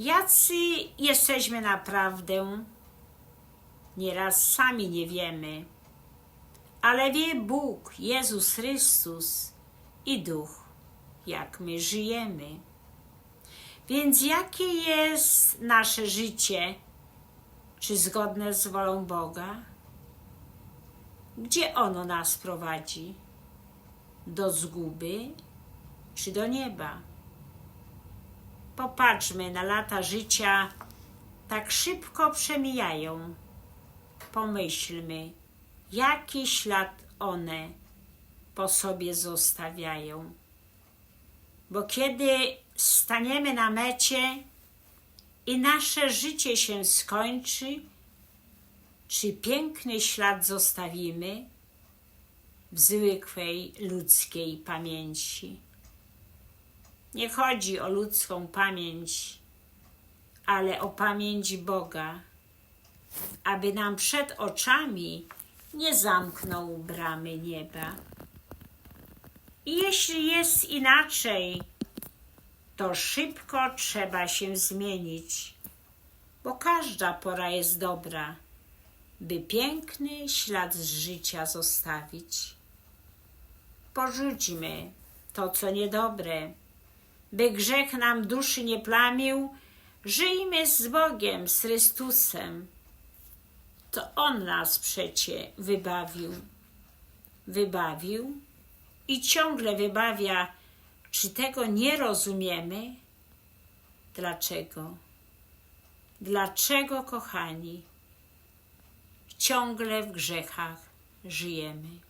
Jacy jesteśmy naprawdę? Nieraz sami nie wiemy, ale wie Bóg, Jezus Chrystus i Duch, jak my żyjemy. Więc jakie jest nasze życie? Czy zgodne z wolą Boga? Gdzie ono nas prowadzi? Do zguby czy do nieba? Popatrzmy na lata życia, tak szybko przemijają. Pomyślmy, jaki ślad one po sobie zostawiają. Bo kiedy staniemy na mecie i nasze życie się skończy, czy piękny ślad zostawimy w zwykłej ludzkiej pamięci? Nie chodzi o ludzką pamięć, ale o pamięć Boga, aby nam przed oczami nie zamknął bramy nieba. I jeśli jest inaczej, to szybko trzeba się zmienić, bo każda pora jest dobra, by piękny ślad z życia zostawić. Porzućmy to, co niedobre, by grzech nam duszy nie plamił, żyjmy z Bogiem, z Chrystusem. To On nas przecie wybawił. Wybawił i ciągle wybawia. Czy tego nie rozumiemy? Dlaczego? Dlaczego, kochani, ciągle w grzechach żyjemy?